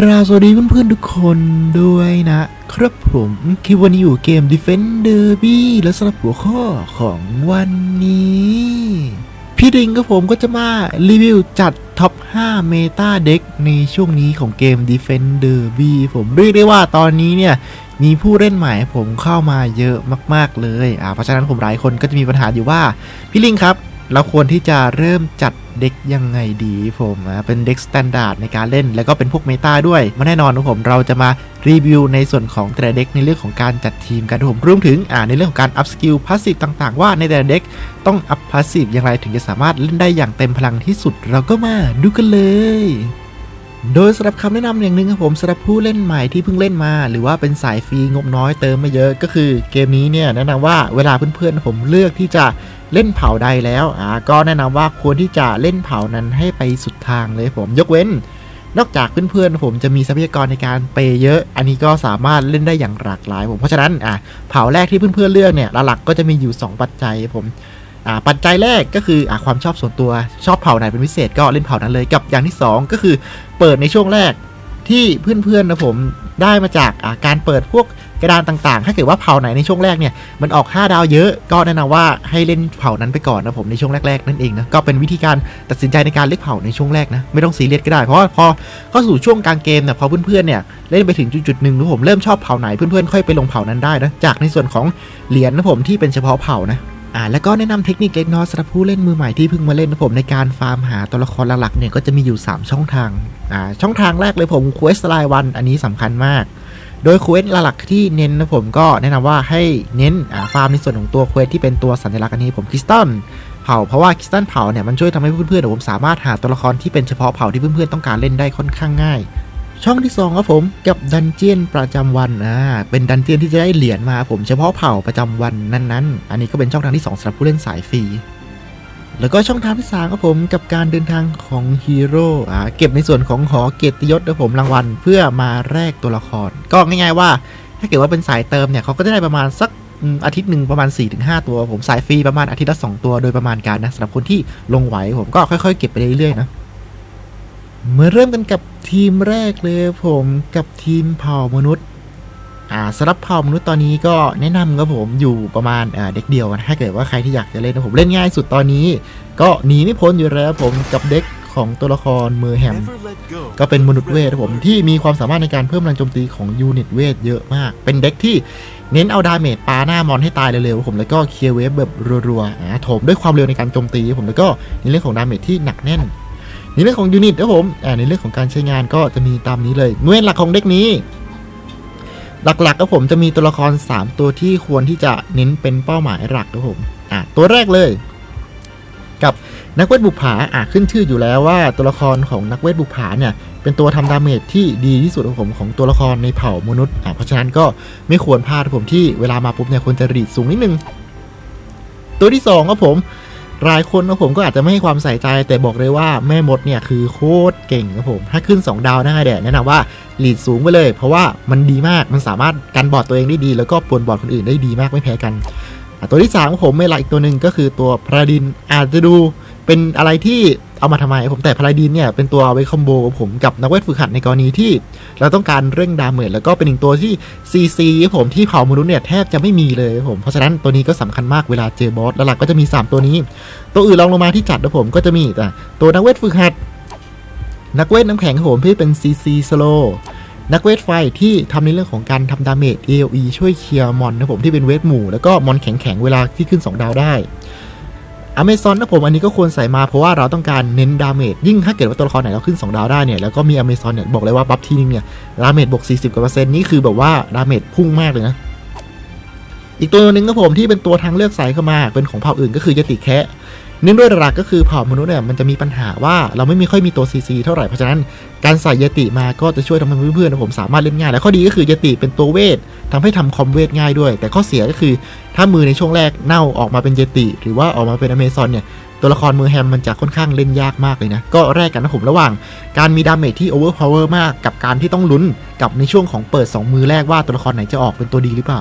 กราสวัสดีเพื่อนๆทุกคนด้วยนะ ครับผมคลิปวันนี้อยู่เกม Defender B และสำหรับหัวข้อของวันนี้ พี่ดิงกับผมก็จะมารีวิวจัดท็อป 5 เมตาเด็กในช่วงนี้ของเกม Defender B ผมเรียกได้ว่าตอนนี้เนี่ย มีผู้เล่นใหม่ผมเข้ามาเยอะมากๆเลย อ่าเพราะฉะนั้นผมหลายคนก็จะมีปัญหาอยู่ว่า พี่ลิงครับ เราควรที่จะเริ่มจัดเด็กยังไงดีผมอะเป็นเด็กสแตนดาร์ดในการเล่น แล้วก็เป็นพวกเมตาด้วยมาแน่นอนนะผมเราจะมารีวิวในส่วนของแต่ละเด็กในเรื่องของการจัดทีมกันผมรวมถึงอ่าในเรื่องของการอัพสกิลพาสซีฟต่างๆ ว่าในแต่ละเด็กต้องอัพพาสซีฟอย่างไรถึงจะสามารถเล่นได้อย่างเต็มพลังที่สุดเราก็มาดูกันเลยโดยสำหรับคำแนะนำอย่างหนึ่งครับผมสำหรับผู้เล่นใหม่ที่เพิ่งเล่นมา หรือว่าเป็นสายฟรีงบน้อยเติมไม่เยอะก็คือเกมนี้เนี่ยแนะนำว่าเวลาเพื่อนๆผมเลือกที่จะ เล่นเผาใดแล้วอ่าก็แนะนำว่าควรที่จะเล่นเผานั้นให้ไปสุดทางเลยผมยกเว้น นอกจากเพื่อนๆผมจะมีทรัพยากรในการเปย์เยอะ อันนี้ก็สามารถเล่นได้อย่างหลากหลายผมเพราะฉะนั้นอะเผาแรกที่เพื่อนๆเลือกเนี่ยหลักๆก็จะมีอยู่ 2 ปัจจัยผมอ่าปัจจัยแรกก็คืออ่าความชอบส่วนตัวชอบเผาไหนเป็นพิเศษก็เล่นเผานั้นเลยกับอย่างที่สองก็คือเปิดในช่วงแรกที่เพื่อนๆนะผม ได้มาจากาการเปิดพวกกระดานต่างๆ ถ้าเกิดว่าเผ่าไหนในช่วงแรกเนี่ยมันออก 5 ดาวเยอะ ก็แนะนำว่าให้เล่นเผ่านั้นไปก่อนนะผมในช่วงแรกๆนั่นเองนะก็เป็นวิธีการตัดสินใจในการเลือกเผ่าในช่วงแรกนะไม่ต้องซีเรียสก็ได้เพราะพอเข้าสู่ช่วงกลางเกมเนี่ยพอเพื่อนๆเนี่ยเล่นไปถึงจุดๆหนึ่งนะผมเริ่มชอบเผ่าไหนเพื่อนๆค่อยไปลงเผ่านั้นได้นะจากในส่วนของเหรียญนะผมที่เป็นเฉพาะเผ่านะ อ่าแล้วก็แนะนำเทคนิคเล็กน้อยสำหรับผู้เล่นมือใหม่ที่เพิ่งมาเล่นนะผมในการฟาร์มหาตัวละครหลักๆเนี่ยก็จะมีอยู่ 3 ช่องทางอ่าช่องทางแรกเลยผมควสไลวันอันนี้สำคัญมาก โดยควสหลักที่เน้นนะผมก็แนะนำว่าให้เน้นอ่าฟาร์มในส่วนของตัวควสที่เป็นตัวสัญลักษณ์อันนี้ผมคริสตัลเผาเพราะว่าคริสตัลเผาเนี่ยมันช่วยทำให้เพื่อนๆผมสามารถหาตัวละครที่เป็นเฉพาะเผาที่เพื่อนๆต้องการเล่นได้ค่อนข้างง่าย ช่องที่2ครับผมกับดันเจียนประจำวันอ่าเป็นดันเจียนที่จะได้เหรียญมาผมเฉพาะเผ่าประจำวันนั้นๆ อันนี้ก็เป็นช่องทางที่2สำหรับผู้เล่นสายฟรีแล้วก็ช่องทางที่3ครับผมกับการเดินทางของฮีโร่อ่าเก็บในส่วนของหอเกียรติยศนะผมรางวัลเพื่อมาแลกตัวละคร ก็ง่ายๆว่า ถ้าเกิดว่าเป็นสายเติมเนี่ยเขาก็จะได้ประมาณสักอาทิตย์หนึ่งประมาณ 4-5 ตัว ผมสายฟรีประมาณอาทิตย์ละ2ตัวโดยประมาณการนะสำหรับคนที่ลงไหวผมก็ค่อยๆ เก็บไปเรื่อยๆนะเมาเริ่มกันกับ ทีมแรกเลยผมกับทีมเผ่ามนุษย์อ่าสำหรับเผ่ามนุษย์ตอนนี้ก็แนะนำครับผมอยู่ประมาณเด็กเดียวนะถ้าเกิดว่าใครที่อยากจะเล่นนะผมเล่นง่ายสุดตอนนี้ ก็หนีไม่พ้นอยู่แล้วผมกับเด็กของตัวละครมือแฮม ก็เป็นมนุษย์เวทผมที่มีความสามารถในการเพิ่มพลังโจมตีของยูนิตเวทเยอะมาก เป็นเด็กที่เน้นเอาดาเมจปาหน้ามอนให้ตายเร็วๆผมแล้วก็เคลียร์เวฟแบบรัวๆอ่าโถมด้วยความเร็วในการโจมตีผมแล้วก็ในเรื่องของดาเมจที่หนักแน่น ในเรื่องของยูนิตครับผมอ่าในเรื่องของการใช้งานก็จะมีตามนี้เลยหน่วยหลักของเด็กนี้ หลักๆครับผมจะมีตัวละคร 3 ตัวที่ควรที่จะเน้นเป็นเป้าหมายหลักครับผมอ่าตัวแรกเลย กับนักเวทบุปผาอะขึ้นชื่ออยู่แล้วว่าตัวละครของนักเวทบุปผาเนี่ยเป็นตัวทำดาเมจที่ดีที่สุดของผมของตัวละครในเผ่ามนุษย์อะเพราะฉะนั้นก็ไม่ควรพลาดผมที่เวลามาปุ๊บเนี่ยควรจะรีดสูงนิดนึงตัวที่สองครับผม หลายคนนะผมก็อาจจะไม่ให้ความใส่ใจ แต่บอกเลยว่าแม่มดเนี่ยคือโคตรเก่งครับผมถ้าขึ้น 2 ดาวได้แดดแนะนำว่าหลีดสูงไปเลย เพราะว่ามันดีมากมันสามารถกันบอดตัวเองได้ดี แล้วก็ปวนบอดคนอื่นได้ดีมากไม่แพ้กัน ตัวที่3ของผมไม่ละอีกตัวหนึ่งก็คือตัวพระดินอาจจะดูเป็นอะไรที่ เอามาทำไมผมแต่พระดินเนี่ยเป็นตัวเอาไว้คอมโบกับผมกับนักเวทฝึกหัดในกรณีที่ เราต้องการเร่งดาเมจแล้วก็เป็นอีกตัวที่ CC ครับผมที่เผ่ามนุษย์เนี่ยแทบจะไม่มีเลยครับผมเพราะฉะนั้นตัวนี้ก็สำคัญมากเวลาเจอบอสแล้วหลักก็จะมี 3 ตัวนี้ ตัวอื่นลองลงมาที่จัดนะผมก็จะมีแต่ตัวนักเวทฝึกหัด นักเวทน้ำแข็งผมที่เป็น CC Slow นักเวทไฟที่ทำในเรื่องของการทำดาเมจ AOE ช่วยเคลียร์มอนนะผมที่เป็นเวทหมู่แล้วก็มอนแข็งๆเวลาที่ขึ้น 2 ดาวได้ อเมซอนนะผมอันนี้ก็ควรใส่มาเพราะว่าเราต้องการเน้นดาเมจยิ่งถ้าเกิดว่าตัวละครไหนเราขึ้น 2 ดาวได้เนี่ยแล้วก็มีอเมซอนเนี่ยบอกเลยว่าบัฟทีนึงเนี่ยดาเมจบวก 40กว่าเปอร์เซ็นต์นี่คือแบบว่าดาเมจพุ่งมากเลยนะอีกตัวหนึ่งนะผมที่เป็นตัวทางเลือกใส่เข้ามาเป็นของเผ่าอื่นก็คือยติแคะ เนื่องด้วยหลักก็คือเผ่ามนุษย์เนี่ยมันจะมีปัญหาว่าเราไม่มีค่อยมีตัวซีซีเท่าไหร่ เพราะฉะนั้นการใส่ยติมาก็จะช่วยทำให้เพื่อนๆผมสามารถเล่นง่าย และข้อดีก็คือยติเป็นตัวเวททำให้ทำคอมเวทง่ายด้วย แต่ข้อเสียก็คือถ้ามือในช่วงแรกเน่าออกมาเป็นยติ หรือว่าออกมาเป็นอเมซอนเนี่ยตัวละครมือแฮมมันจะค่อนข้างเล่นยากมากเลยนะ ก็แรกกันนะผมระหว่าง การมีดาเมจที่โอเวอร์พาวเวอร์มากกับการที่ต้องลุ้นกับในช่วงของเปิด 2 มือแรกว่าตัวละครไหนจะออกเป็นตัวดีหรือเปล่า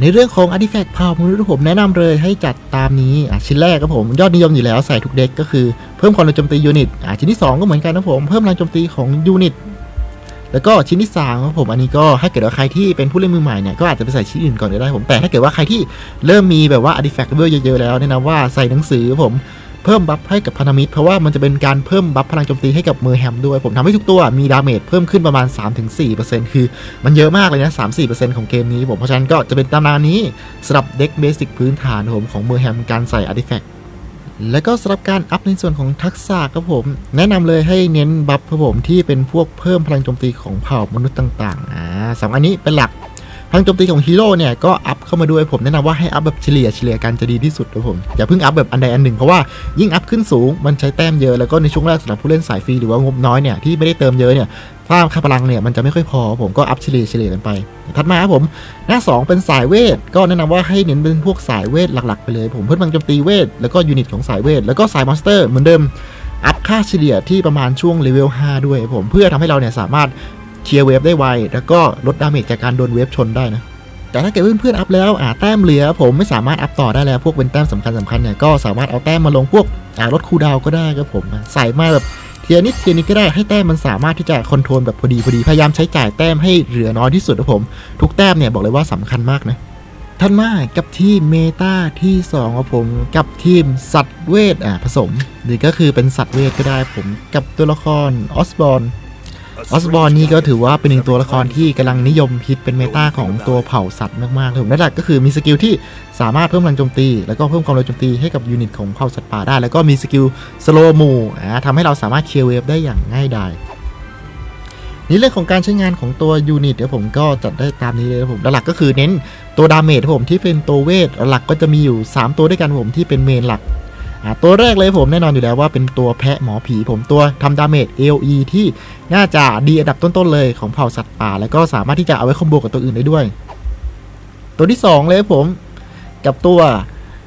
ในเรื่องของ Artifact เผ่ามนุษย์ผมแนะนำเลยให้จัดตามนี้อ่าชิ้นแรกครับผมยอดนิยมอยู่แล้วใส่ทุกเด็กก็คือเพิ่มความเร็วโจมตียูนิตอ่าชิ้นที่ 2 ก็เหมือนกันนะผมเพิ่มแรงโจมตีของยูนิตแล้วก็ชิ้นที่3ครับผมอันนี้ก็ถ้าเกิดว่าใครที่เป็นผู้เล่นมือใหม่เนี่ยก็อาจจะไปใส่ชิ้นอื่นก่อนก็ได้ผมแต่ถ้าเกิดว่าใครที่เริ่มมีแบบว่า artifact level เยอะๆแล้วแนะนำว่าใส่หนังสือผม เพิ่มบัฟให้กับพันธมิตรเพราะว่ามันจะเป็นการเพิ่มบัฟพลังโจมตีให้กับเมอร์แฮมด้วย ผมทำให้ทุกตัวมีดาเมจเพิ่มขึ้นประมาณ 3-4%คือมันเยอะมากเลยนะ 3-4%ของเกมนี้ผมเพราะฉะนั้นก็จะเป็นตำนานนี้สำหรับเด็กเบสิกพื้นฐานผมของเมอร์แฮมการใส่ artifact แล้วก็สำหรับการอัพในส่วนของทักษะครับผม แนะนำเลยให้เน้นบัฟครับผมที่เป็นพวกเพิ่มพลังโจมตีของเผ่ามนุษย์ต่างๆอ่าสองอันนี้เป็นหลัก พลังโจมตีของฮีโร่เนี่ยก็อัพเข้ามาด้วยผมแนะนำว่าให้อัพแบบเฉลี่ยเฉลี่ยกันจะดีที่สุดครับผมอย่าเพิ่งอัพแบบอันใดอันหนึ่งเพราะว่ายิ่งอัพขึ้นสูงมันใช้แต้มเยอะแล้วก็ในช่วงแรกสำหรับผู้เล่นสายฟรีหรือว่างบน้อยเนี่ยที่ไม่ได้เติมเยอะเนี่ยถ้าค่าพลังเนี่ยมันจะไม่ค่อยพอผมก็อัพเฉลี่ยเฉลี่ยกันไปถัดมาครับผมหน้า 2 เป็นสายเวท ก็แนะนำว่าให้เน้นเป็นพวกสายเวทหลักๆไปเลย ผมเพิ่มพลังโจมตีเวทแล้วก็ยูนิตของสายเวทแล้วก็สายมอนสเตอร์เหมือนเดิมอัพค่าเฉลี่ยที่ประมาณช่วงเลเวล5ด้วยผมเพื่อทำให้เราเนี่ยสามารถ เคลียร์เวฟได้ไว แล้วก็ลดดาเมจจากการโดนเวฟชนได้นะ แต่ถ้าเกิดเพื่อนๆอัพแล้วอ่าแต้มเหลือ ผมไม่สามารถอัพต่อได้แล้วพวกเป็นแต้มสำคัญสำคัญเนี่ยก็สามารถเอาแต้มมาลงพวกอ่าลดคูดาวก็ได้ครับผมใส่มาแบบเทียนิดเทียนิดก็ได้ให้แต้มมันสามารถที่จะคอนโทรลแบบพอดีพอดีพยายามใช้จ่ายแต้มให้เหลือน้อยที่สุดครับผม ทุกแต้มเนี่ยบอกเลยว่าสำคัญมากนะท่านมากับทีมเมตาที่2ของผมกับทีมสัตว์เวทอ่าผสม หรือก็คือเป็นสัตว์เวทก็ได้ผมกับตัวละครออสบอร์น ออสบอร์นี่ก็ถือว่าเป็นหนึ่งตัวละครที่กำลังนิยมฮิตเป็นเมตาของตัวเผ่าสัตว์มากๆเลยผมนั่นหละก็คือมีสกิลที่สามารถเพิ่มพลังโจมตี แล้วก็เพิ่มความเร็วโจมตีให้กับยูนิตของเผ่าสัตว์ป่าได้ แล้วก็มีสกิลสโลมูอ่าทำให้เราสามารถเคลียร์เวฟได้อย่างง่ายดายนี่เรื่องของการใช้งานของตัวยูนิตเดี๋ยวผมก็จัดได้ตามนี้เลยครับผมหลักก็คือเน้นตัวดาเมจผมที่เป็นตัวเวทหลักก็จะมีอยู่ 3 ตัวด้วยกันผมที่เป็นเมนหลัก ตัวแรกเลยผมแน่นอนอยู่แล้วว่าเป็นตัวแพะหมอผีผมตัวทำดาเมจ AOE ที่น่าจะดีอันดับต้นๆเลยของเผ่าสัตว์ป่า แล้วก็สามารถที่จะเอาไว้คอมโบกับตัวอื่นได้ด้วย ตัวที่ 2 เลยผมกับตัว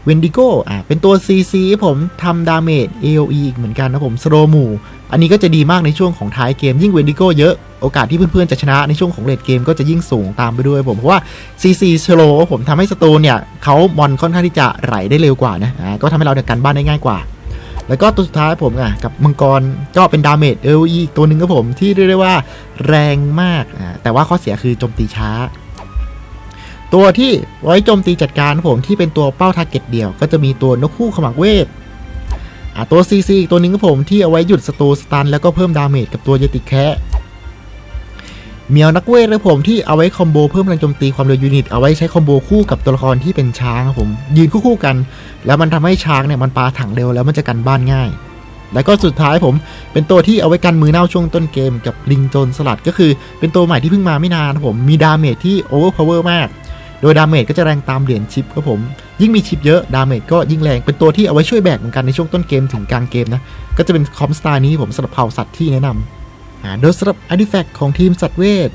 เวนดิโก้อ่าเป็นตัว CC ผมทำดาเมจ AOE อีกเหมือนกันนะผมสโลมูอันนี้ก็จะดีมากในช่วงของท้ายเกมยิ่งเวนดิโก้เยอะโอกาสที่เพื่อนๆจะชนะในช่วงของเลดเกมก็จะยิ่งสูงตามไปด้วยผมเพราะว่า CC สโลผมทำให้สตูนเนี่ยเขามอนค่อนข้างที่จะไหลได้เร็วกว่านะอ่าก็ทำให้เราเนี่ยกันบ้านได้ง่ายกว่า แล้วก็ตัวสุดท้ายผมอะกับมังกรก็เป็นดาเมจเอลอีกตัวหนึ่งครับผมที่เรียกได้ว่าแรงมากอ่าแต่ว่าข้อเสียคือโจมตีช้า ตัวที่ไว้โจมตีจัดการผมที่เป็นตัวเป้าทาร์เก็ตเดียว ก็จะมีตัวนกคู่ขมังเวทตัว CC อีกตัวหนึงครับผมที่เอาไว้หยุดศัตรูสตันแล้วก็เพิ่มดาเมจกับตัวเยติแคะเมียวนักเวทครับผมที่เอาไว้คอมโบเพิ่มพลังโจมตีความเร็วยูนิตเอาไว้ใช้คอมโบคู่กับตัวละครที่เป็นช้างครับผมยืนคู่ๆกัน แล้วมันทำให้ช้างเนี่ยมันปาถังเร็วแล้วมันจะกันบ้านง่าย แล้วก็สุดท้ายผมเป็นตัวที่เอาไว้กันมือเน่าช่วงต้นเกมกับลิงโจนสลัดก็คือเป็นตัวใหม่ที่เพิ่งมาไม่นานครับผมมีดาเมจที่โอเวอร์พาวเวอร์มาก โดยดาเมจก็จะแรงตามเหรียญชิปครับผม ยิ่งมีชิปเยอะดาเมจก็ยิ่งแรง เป็นตัวที่เอาไว้ช่วยแบกเหมือนกันในช่วงต้นเกมถึงกลางเกมนะ ก็จะเป็นคอมสตาร์นี้ผมสำหรับเผ่าสัตว์ที่แนะนำอ่าโดยสำหรับอาร์ติแฟกต์ของทีมสัตว์เวท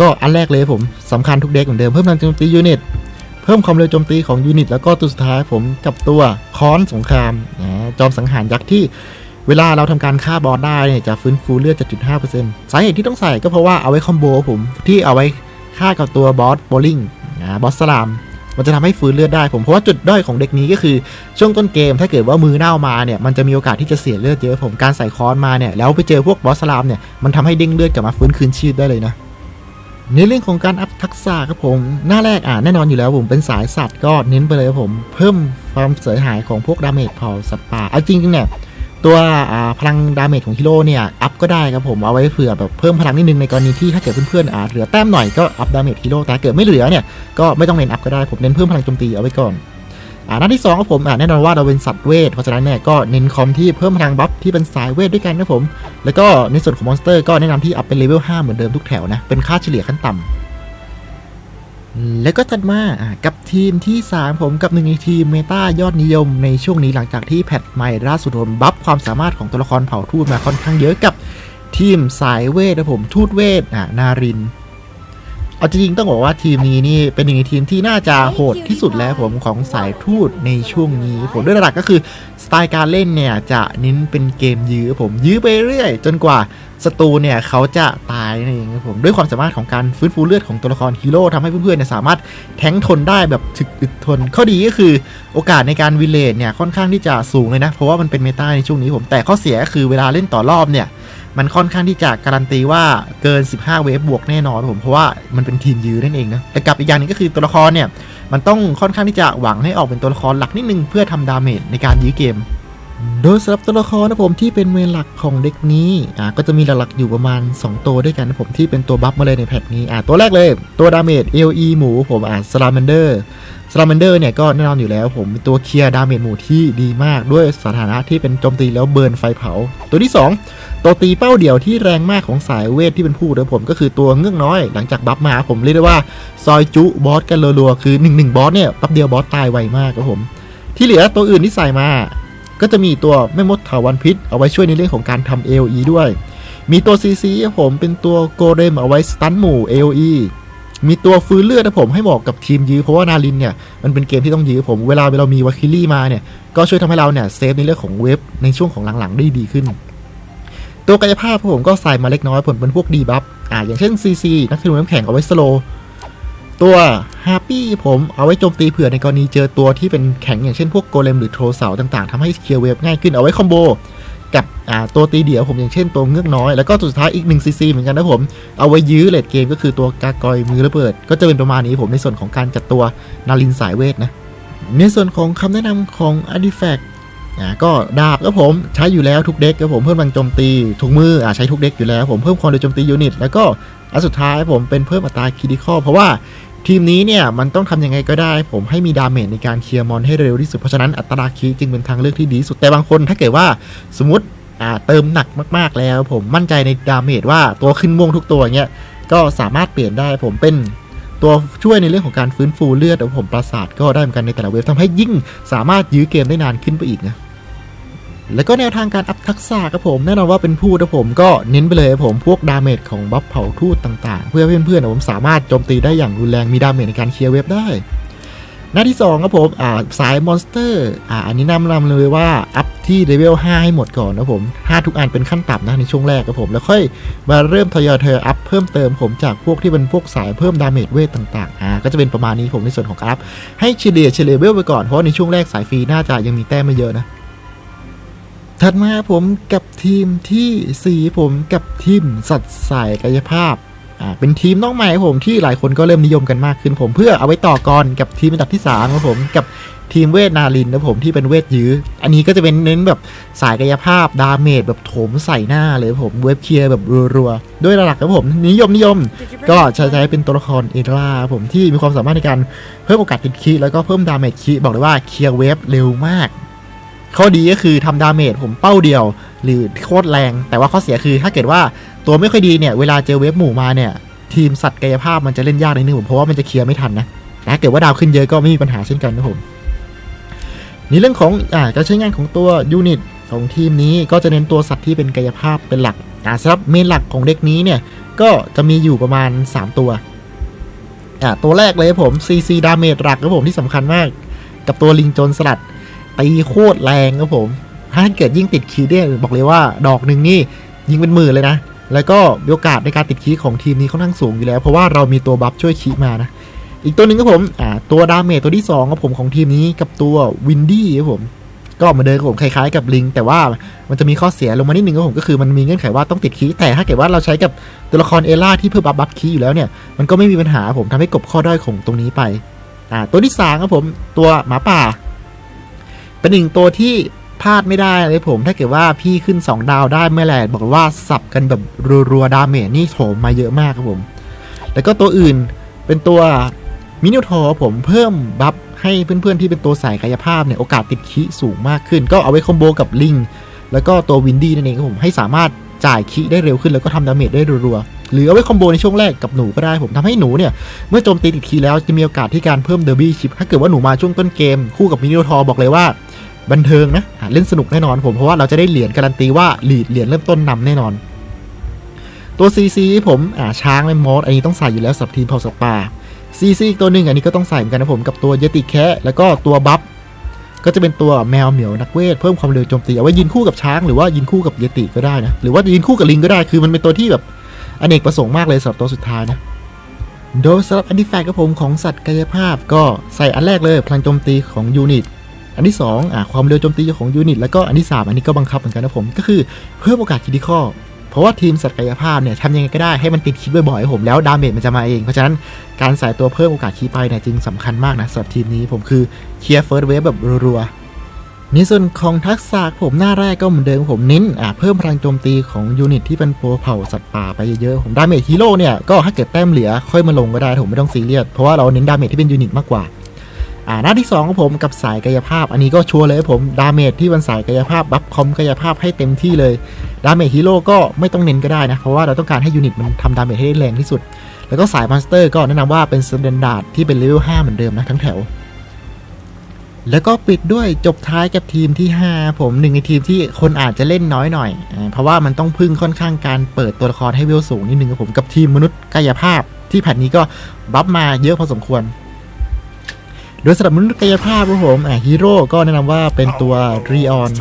ก็อันแรกเลยผมสำคัญทุกเด็กเหมือนเดิมเพิ่มพลังโจมตียูนิตเพิ่มความเร็วโจมตีของยูนิตแล้วก็ตัวสุดท้ายผมกับตัวค้อนสงครามนะจอมสังหารยักษ์ที่เวลาเราทำการฆ่าบอสได้เนี่ยจะฟื้นฟูเลือด7.5%สาเหตุที่ต้องใส่ก็เพราะว่าเอาไว้คอมโบผมที่เอาไว้ฆ่ากับตัวบอสโบลิ่ง นะบอสสลามมันจะทำให้ฟื้นเลือดได้ผมเพราะว่าจุดด้อยของเด็กนี้ก็คือช่วงต้นเกมถ้าเกิดว่ามือเน่ามาเนี่ยมันจะมีโอกาสที่จะเสียเลือดเยอะผมการใส่ค้อนมาเนี่ยแล้วไปเจอพวกบอสสลามเนี่ยมันทำให้เด้งเลือดกลับมาฟื้นคืนชีพได้เลยนะในเรื่องของการอัพทักษะครับผม หน้าแรกอ่าแน่นอนอยู่แล้วผมเป็นสายสัตว์ก็เน้นไปเลยครับผม เพิ่มความเสียหายของพวกดาเมจเผาสัตว์ป่าเอาจริงๆเนี่ย ตัวพลังดาเมจของฮีโร่เนี่ยอัพก็ได้ครับผมเอาไว้เผื่อแบบเพิ่มพลังนิดนึงในกรณีที่ถ้าเกิดเพื่อนๆอ่าเหลือแต้มหน่อยก็อัพดาเมจฮีโร่แต่เกิดไม่เหลือเนี่ยก็ไม่ต้องเน้นอัพก็ได้ผมเน้นเพิ่มพลังโจมตีเอาไว้ก่อนอ่าหน้าที่สองครับผมอ่าแน่นอนว่าเราเป็นสัตว์เวทเพราะฉะนั้นเนี่ยก็เน้นคอมที่เพิ่มพลังบัฟที่เป็นสายเวทด้วยกันนะผม แล้วก็ในส่วนของมอนสเตอร์ก็แนะนำที่อัพเป็นเลเวล5เหมือนเดิมทุกแถวนะเป็นค่าเฉลี่ยขั้นต่ำ แล้วก็ถัดมากับทีมที่ 3 ผมกับหนึ่งในทีมเมตายอดนิยมในช่วงนี้หลังจากที่แพทใหม่ล่าสุดผมบัฟความสามารถของตัวละครเผ่าทูตมาค่อนข้างเยอะกับทีมสายเวทนะผมทูตเวทอะนารินเอาจริงๆต้องบอกว่าทีมนี้นี่เป็นหนึ่งในทีมที่น่าจะโหดที่สุดแล้วผมของสายทูตในช่วงนี้ ผมด้วยหลักก็คือสไตล์การเล่นเนี่ยจะเน้นเป็นเกมยื้อผมยื้อไปเรื่อย จนกว่า ศัตรูเนี่ยเขาจะตายนั่นเองครับผมด้วยความสามารถของการฟื้นฟูเลือดของตัวละครฮีโร่ทำให้เพื่อนๆเนี่ยสามารถแทงทนได้แบบถึกอึดทน ข้อดีก็คือโอกาสในการวิเลตเนี่ยค่อนข้างที่จะสูงเลยนะ เพราะว่ามันเป็นเมตาในช่วงนี้ผมแต่ข้อเสียก็คือเวลาเล่นต่อรอบเนี่ยมันค่อนข้างที่จะการันตีว่าเกิน 15 เวฟบวกแน่นอนครับผมเพราะว่ามันเป็นทีมยื้อนั่นเองนะแต่กลับอีกอย่างนึงก็คือตัวละครเนี่ยมันต้องค่อนข้างที่จะหวังให้ออกเป็นตัวละครหลักนิดนึงเพื่อทำดาเมจในการยื้อเกม โดยสำหรับตัวละครนะผมที่เป็นเมนหลักของเด็กนี้อ่าก็จะมีหลักๆอยู่ประมาณ 2 ตัวด้วยกันนะผมที่เป็นตัวบัฟมาเลยในแพทนี้อ่าตัวแรกเลย ตัวดาเมจ LE หมูผมอ่าสลามันเดอร์สลามันเดอร์เนี่ยก็แน่นอนอยู่แล้ว ผมเป็นตัวเคลียร์ดาเมจหมูที่ดีมากด้วยสถานะที่เป็นโจมตีแล้วเบิร์นไฟเผา ตัวที่ 2 ตัวตีเป้าเดี่ยวที่แรงมากของสายเวทที่เป็นผู้นะผมก็คือตัวเงือกน้อยหลังจากบัฟมาผมเรียกได้ว่าซอยจุบอสกันรัวๆคือ1 1บอสเนี่ยแป๊บเดียวบอสตายไวมากครับผม ที่เหลือตัวอื่นที่ใส่มา ก็จะมีตัวแม่มดถาวันพิษ เอาไว้ช่วยในเรื่องของการทำ AOE ด้วย มีตัว CC ครับผมเป็นตัวโกเรมเอาไว้สตันหมู่ AOE มีตัวฟื้นเลือดนะผมให้เหมาะกับทีมยื้อเพราะว่านารินเนี่ยมันเป็นเกมที่ต้องยื้อผมเวลาเรามีวาคิลี่มาเนี่ยก็ช่วยทำให้เราเนี่ยเซฟในเรื่องของเวฟในช่วงของหลังๆได้ดีขึ้น ตัวกายภาพผมก็ใส่มาเล็กน้อยผมเป็นพวกดีบัฟอ่าอย่างเช่น CC นักธนูน้ำแข็งเอาไว้สโล ตัวฮาปี้ผมเอาไว้โจมตีเผื่อในกรณีเจอตัวที่เป็นแข็งอย่างเช่นพวกโกเลมหรือโทรเสาต่างๆทำให้เคลียร์เวฟง่ายขึ้นเอาไว้คอมโบกับตัวตีเดี่ยวผมอย่างเช่นตัวเงือกน้อย แล้วก็ตัวสุดท้ายอีก1ซีซีเหมือนกันนะผม เอาไว้ยื้อเลดเกมก็คือตัวกากอยมือระเบิด ก็จะเป็นประมาณนี้ผมในส่วนของการจัดตัวนารินสายเวทนะ ในส่วนของคำแนะนำของ a r t i f a c t อ่าก็ดาบก็ผมใช้อยู่แล้วทุกเด็กก็ผมเพิ่มพลังโจมตีทุกมืออใช้ทุกเด็กอยู่แล้วผมเพิ่มความเร็วโจมตียูนิตแล้วก็อันสุดท้ายผมเป็นเพิ่มอัตราคิดิคอเพราะว่า ทีมนี้เนี่ยมันต้องทำยังไงก็ได้ ผมให้มีดาเมจในการเคลียร์มอนให้เร็วที่สุด เพราะฉะนั้นอัตราคิจึงเป็นทางเลือกที่ดีสุดแต่บางคนถ้าเกิดว่าสมมติอ่าเติมหนักมากๆแล้ว ผมมั่นใจในดาเมจว่าตัวขึ้นม่วงทุกตัวเงี้ยก็สามารถเปลี่ยนได้ผมเป็นตัวช่วยในเรื่องของการฟื้นฟูเลือดของผมปราสาทก็ได้เหมือนกันในแต่ละเวฟทำให้ยิ่งสามารถยื้อเกมได้นานขึ้นไปอีกนะ แล้วก็แนวทางการอัพทักษะครับผมแน่นอนว่าเป็นผู้นะผมก็เน้นไปเลยครับผมพวกดาเมจของบัฟเผาทูตต่างๆ เพื่อเพื่อนๆนะผมสามารถโจมตีได้อย่างรุนแรงมีดาเมจในการเคลียร์เวฟได้หน้าที่2ครับผมอ่าสายมอนสเตอร์อ่าอันนี้นำนำเลยว่า อัพที่เลเวล5ให้หมดก่อนนะผม 5 ทุกอันเป็นขั้นต่ำนะในช่วงแรกครับผม แล้วค่อยมาเริ่มทยอยเธออัพเพิ่มเติมผมจากพวกที่เป็นพวกสายเพิ่มดาเมจเวทต่างๆอ่าก็จะเป็นประมาณนี้ผมในส่วนของอัพ ให้เฉลี่ยเฉลี่ยเลเวลไปก่อนเพราะในช่วงแรกสายฟรีน่าจะยังมีแต้มไม่เยอะนะ ถัดมาผมกับทีมทีสี่ 4 ผมกับทีมสัตว์สายกายภาพอ่าเป็นทีมน้องใหม่ผมที่หลายคนก็เริ่มนิยมกันมากขึ้นผมเพื่อเอาไว้ต่อกรกับทีมอันดับที่3ครับผมกับทีมเวทนาลินนะผมที่เป็นเวทยื้อ อันนี้ก็จะเป็นเน้นแบบสายกายภาพดาเมจแบบโถมใส่หน้าเลยผมเวฟเคลียร์แบบรัวๆด้วยหลักครับผมนิยมนิยม ก็ใช้ใช้เป็นตัวละครเอล่าผมที่มีความสามารถในการเพิ่มโอกาสติดคีแล้วก็เพิ่มดาเมจคีบอกเลยว่าเคลียร์เวฟเร็วมาก ข้อดีก็คือทำดาเมจผมเป้าเดียว หรือโคตรแรง แต่ว่าข้อเสียคือถ้าเกิดว่าตัวไม่ค่อยดีเนี่ย เวลาเจอเวฟหมู่มาเนี่ย ทีมสัตว์กายภาพมันจะเล่นยากนิดนึงผมเพราะว่ามันจะเคลียร์ไม่ทันนะแต่ถ้าเกิดว่าดาวขึ้นเยอะก็ไม่มีปัญหาเช่นกันนะผมในเรื่องของอ่าการใช้งานของตัวยูนิตของทีมนี้ก็จะเน้นตัวสัตว์ที่เป็นกายภาพเป็นหลักอ่าสำหรับเมนหลักของเด็กนี้เนี่ย ก็จะมีอยู่ประมาณ 3 ตัวอ่าตัวแรกเลยผม CC ดาเมจหลักครับผมที่สำคัญมาก กับตัวลิงโจรสลัด ตีโคตรแรงครับผม ถ้าเกิดยิ่งติดคีเนี่ยบอกเลยว่าดอกหนึ่งนี่ยิงเป็นหมื่นเลยนะ แล้วก็มีโอกาสในการติดคีของทีมนี้ค่อนข้างสูงอยู่แล้ว เพราะว่าเรามีตัวบัฟช่วยคีมานะ อีกตัวหนึ่งครับผมอ่าตัวดาเมจตัวที่2ครับผมของทีมนี้กับตัววินดี้ครับผมก็มาเดินครับผมคล้ายๆกับลิง แต่ว่ามันจะมีข้อเสียลงมานิดนึงครับผมก็คือมันมีเงื่อนไขว่าต้องติดคีแต่ถ้าเกิดว่าเราใช้กับตัวละครเอล่าที่เพิ่มบัฟบัฟคีอยู่แล้วเนี่ยมันก็ไม่มีปัญหาผมทำให้กบข้อด้อยของตรงนี้ไปอ่าตัวที่สามครับผมตัวหมาป่า เป็นหนึ่งตัวที่พลาดไม่ได้เลยผม ถ้าเกิดว่าพี่ขึ้น 2 ดาวได้เมื่อไหร่บอกว่าสับกันแบบรัวๆดาเมจนี่โถมมาเยอะมากครับผม แล้วก็ตัวอื่นเป็นตัวมินิทอผมเพิ่มบัฟให้เพื่อนๆ ที่เป็นตัวสายกายภาพเนี่ยโอกาสติดคิสูงมากขึ้น ก็เอาไว้คอมโบกับลิงแล้วก็ตัววินดี้นั่นเองครับผมให้สามารถจ่ายคิได้เร็วขึ้นแล้วก็ทำดาเมจได้รัวๆ หรือเอาไว้คอมโบในช่วงแรกกับหนูก็ได้ผมทำให้หนูเนี่ย เมื่อโจมตีติดคีแล้วจะมีโอกาสที่การเพิ่มเดอร์บี้ชิปถ้าเกิดว่าหนูมาช่วงต้นเกมคู่กับมินิโทอบอกเลยว่า บันเทิงนะเล่นสนุกแน่นอนผมเพราะว่าเราจะได้เหรียญการันตีว่าลีดเหรียญเริ่มต้นนำแน่นอน ตัว CC ผมอ่าช้างและมอสอันนี้ต้องใส่อยู่แล้วสับทีมเผาสปา CC อีกตัวหนึ่งอันนี้ก็ต้องใส่เหมือนกันนะผมกับตัวเยติแคะแล้วก็ตัวบัฟก็จะเป็นตัวแมวเหมียวนักเวทเพิ่มความเร็วโจมตีเอาไว้ยืนคู่กับช้างหรือว่ายืนคู่กับเยติก็ได้นะหรือว่ายืนคู่กับลิงก็ได้คือมันเป็นตัวที่แบบอเนกประสงค์มากเลยสำหรับตัวสุดท้ายนะโดยสำหรับอันที่แฟกกับผมของสัตว์กายภาพก็ใส่อันแรกเลยพลังโจมตีของยูนิต อันที่2อ่าความเร็วโจมตีของยูนิต แล้วก็อันที่ 3 อันนี้ก็บังคับเหมือนกันนะผมก็คือเพิ่มโอกาสคิดิคอเพราะว่าทีมศักยภาพเนี่ยทำยังไงก็ได้ให้มันติดคลิปบ่อยๆผมแล้วดาเมจมันจะมาเอง เพราะฉะนั้นการใส่ตัวเพิ่มโอกาสคีย์ไปเนี่ยจึงสำคัญมากนะสำหรับทีมนี้ผมคือเคลียร์เฟิร์สเวฟแบบรัวๆในส่วนของทักษะผมหน้าแรกก็เหมือนเดิมผมเน้นอ่าเพิ่มพลังโจมตีของยูนิตที่เป็นโปรเผ่าสัตว์ป่าไปเยอะๆผมดาเมจฮีโร่เนี่ยก็ถ้าเกิดแต้มเหลือค่อยมาลงก็ได้ผมไม่ต้องซีเรียสเพราะว่าเราเน้นดาเมจที่เป็นยูนิตมากกว่า อ่าหน้าที่ 2 ของผมกับสายกายภาพ อันนี้ก็ชัวร์เลยผมดาเมจที่มันสายกายภาพบัฟคอมกายภาพให้เต็มที่เลยดาเมจฮีโร่ก็ไม่ต้องเน้นก็ได้นะ เพราะว่าเราต้องการให้ยูนิตมันทำดาเมจให้ได้แรงที่สุด แล้วก็สายมอนสเตอร์ก็แนะนำว่าเป็นสแตนดาร์ดที่เป็นเลเวล5เหมือนเดิมนะทั้งแถว แล้วก็ปิดด้วยจบท้ายกับทีมที่ 5 ผมหนึ่งในทีมที่คนอาจจะเล่นน้อยหน่อย เพราะว่ามันต้องพึ่งค่อนข้างการเปิดตัวละครให้เวลสูงนิดนึงครับผมกับทีมมนุษย์กายภาพที่แผ่นนี้ก็บัฟมาเยอะพอสมควร โดยสำหรับมนุษย์กายภาพครับผมฮีโร่ก็แนะนำว่าเป็นตัวรีออน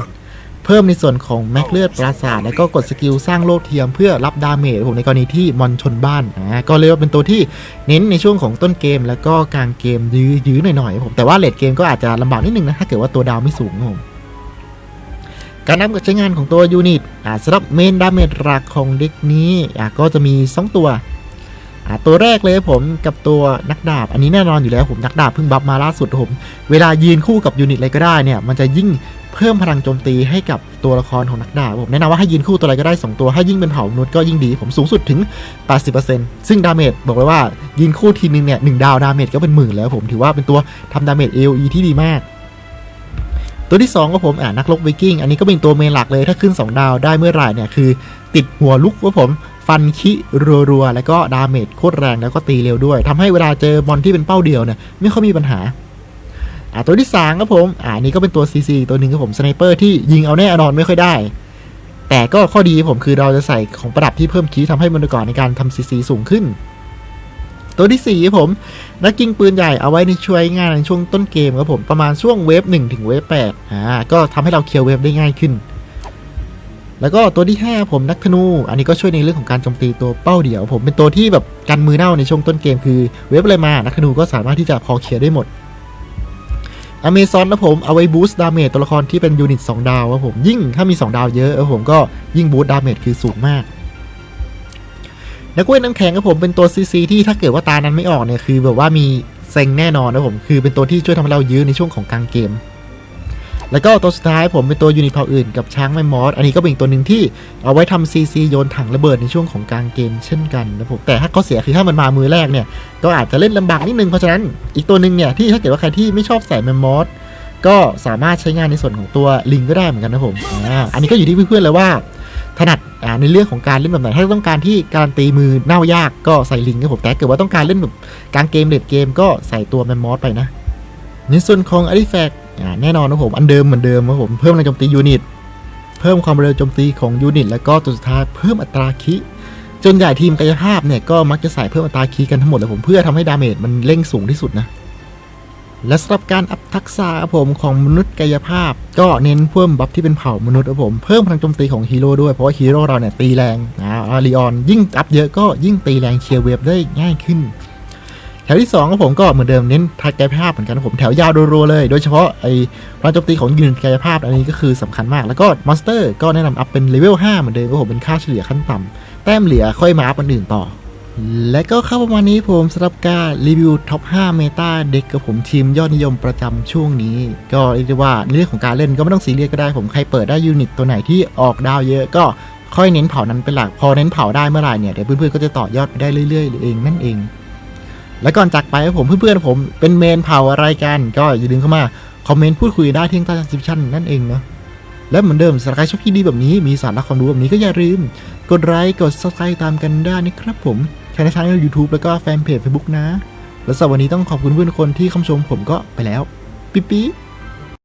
เพิ่มในส่วนของแม็กเลือดปราสาทแล้วก็กดสกิลสร้างโลกเทียมเพื่อรับดาเมจผมในกรณีที่มอนชนบ้านอ่าก็เรียว่าเป็นตัวที่เน้นในช่วงของต้นเกม แล้วก็กลางเกมยื้อยื้อหน่อยๆครับผมแต่ว่าเลดเกมก็อาจจะลำบากนิดนึงนะถ้าเกิดว่าตัวดาวไม่สูงครับผมการนำกับใช้งานของตัวยูนิตสำหรับเมนดาเมจหลักของเด็กนี้ก็จะมี 2 ตัว ตัวแรกเลยผมกับตัวนักดาบ อันนี้แน่นอนอยู่แล้วผมนักดาบเพิ่งบัฟมาล่าสุดผม เวลายืนคู่กับยูนิตอะไรก็ได้เนี่ยมันจะยิ่งเพิ่มพลังโจมตีให้กับตัวละครของนักดาบผมแนะนำว่าให้ยืนคู่ตัวอะไรก็ได้ 2 ตัวถ้ยิ่งเป็นเผ่ามนุษย์ก็ยิ่งดีผมสูงสุดถึง 80%ซึ่งดาเมจบอกเลยว่ายืนคู่ทีนึงเนี่ยหนึ่งดาวดาเมจก็เป็นหมื่นแล้วผมถือว่าเป็นตัวทำดาเมจ AOE ที่ดีมากตัวที่2ก็ผมอ่านักรบไวกิ้งอันนี้ก็เป็นตัวเมนหลักเลยถ้าขึ้น 2 ดาวได้เมื่อไหร่เนี่ยคือ ติดหัวลุกว่าผม ฟันคิรัวๆ แล้วก็ดาเมจโคตรแรงแล้วก็ตีเร็วด้วยทำให้เวลาเจอบอลที่เป็นเป้าเดียวเนี่ยไม่ค่อยมีปัญหาอ่าตัวที่3ครับผมอ่านี่ก็เป็นตัว CC ตัวหนึ่งครับผมสไนเปอร์ที่ยิงเอาแน่นอนไม่ค่อยได้ แต่ก็ข้อดีผมคือเราจะใส่ของประดับที่เพิ่มคีย์ทำให้มันก่อนในการทำ CC สูงขึ้น ตัวที่4ครับผมนักยิงปืนใหญ่เอาไว้ในช่วยงานในช่วงต้นเกมครับผมประมาณช่วงเวฟ1ถึงเวฟ8อ่าก็ทำให้เราเคลียร์เวฟได้ง่ายขึ้น แล้วก็ตัวที่ 5 ผมนักธนู อันนี้ก็ช่วยในเรื่องของการโจมตีตัวเป้าเดี่ยว ผมเป็นตัวที่แบบกันมือเน่าในช่วงต้นเกม คือเวฟอะไรมา นักธนูก็สามารถที่จะพอเคลียร์ได้หมดอเมซอนนะผมเอาไว้บูสต์ดาเมจตัวละครที่เป็นยูนิต2ดาวครับผมยิ่งถ้ามี 2 ดาวเยอะครับผมก็ยิ่งบูสต์ดาเมจคือสูงมากนักเวทน้ำแข็งครับผมเป็นตัวซีซีที่ถ้าเกิดว่าตานั้นไม่ออกเนี่ยคือแบบว่ามีเซ็งแน่นอนนะผมคือเป็นตัวที่ช่วยทำให้เรายื้อในช่วงของกลางเกม แล้วก็ตัวสุดท้ายผมเป็นตัวยูนิตเผ่าอื่นกับช้างแมมมอสอันนี้ก็เป็นอีกตัวหนึ่งที่เอาไว้ทำซีซีโยนถังระเบิดในช่วงของกลางเกมเช่นกันนะผมแต่ถ้าเขาเสียคือถ้ามันมามือแรกเนี่ยก็อาจจะเล่นลำบากนิดนึงเพราะฉะนั้นอีกตัวหนึ่งเนี่ยที่ถ้าเกิดว่าใครที่ไม่ชอบใส่แมมมอสก็สามารถใช้งานในส่วนของตัวลิงก็ได้เหมือนกันนะผมอ่าอันนี้ก็อยู่ที่เพื่อนๆเลยว่าถนัดในเรื่องของการเล่นแบบไหนถ้าต้องการที่การตีมือเน่ายากก็ใส่ลิงครับผมแต่เกิดว่าต้องการเล่นแบบกลางเกมเด็ดเกมก็ใส่ตัวแมมมอสไปนะในส่วนของอาริแฟก แน่นอนนะผมอันเดิมเหมือนเดิมครับผมเพิ่มแรงโจมตียูนิตเพิ่มความเร็วโจมตีของยูนิตแล้วก็ตัวสุดท้ายเพิ่มอัตราคิจนใหญ่ทีมกายภาพเนี่ยก็มักจะใส่เพิ่มอัตราคีกันทั้งหมดเลยผมเพื่อทำให้ดาเมจมันเร่งสูงที่สุดนะ และสำหรับการอัพทักษะผมของมนุษย์กายภาพ ก็เน้นเพิ่มบัฟที่เป็นเผ่ามนุษย์ครับผมเพิ่มพลังโจมตีของฮีโร่ด้วยเพราะว่าฮีโร่เราเนี่ยตีแรงอาลีออนยิ่งอัพเยอะก็ยิ่งตีแรงเคลียร์เวฟได้ง่ายขึ้น ถวที่2ก็ผมก็เหมือนเดิมเน้นทักกายภาพเหมือนกันผมแถวยาวรัวๆเลย โดยเฉพาะไอ้พลังโจมตีของยูนิตกายภาพอันนี้ก็คือสำคัญมากแล้วก็มอนสเตอร์ก็แนะนำอัพเป็นเลเวล5เหมือนเดิมครับผมเป็นค่าเฉลี่ยขั้นต่ำแต้มเหลือค่อยมาอัพอันอื่นต่อ และก็เข้าประมาณนี้ผมสำหรับการรีวิวท็อป 5 เมตาเด็กกับผมทีมยอดนิยมประจำช่วงนี้ ก็เรียกได้ว่าในเรื่องของการเล่นก็ไม่ต้องซีเรียสก็ได้ผมใครเปิดได้ยูนิตตัวไหนที่ออกดาวเยอะก็ค่อยเน้นเผานั้นเป็นหลักพอเน้นเผาได้เมื่อไหร่เนี่ยเดี๋ยวเพื่อนๆก็จะต่อยอดไปได้เรื่อยๆเองนั่นเอง และก่อนจากไปผมเพื่อนๆผมเป็นเมนเผาอะไรกัน ก็อย่าลืมเข้ามาคอมเมนต์พูดคุยได้ที่ใต้ดีสคริปชั่นนั่นเองเนาะและเหมือนเดิมสำหรับใครชอบที่ดีแบบนี้มีสาระความรู้แบบนี้ก็อย่าลืม กดไลค์กด subscribe ตามกันได้นะครับผมแค่ในช่อง YouTube แล้วก็แฟนเพจ Facebook นะ แล้วสำหรับวันนี้ต้องขอบคุณเพื่อนคนที่เข้ามชมผมก็ไปแล้ว ปิ๊ปิ๊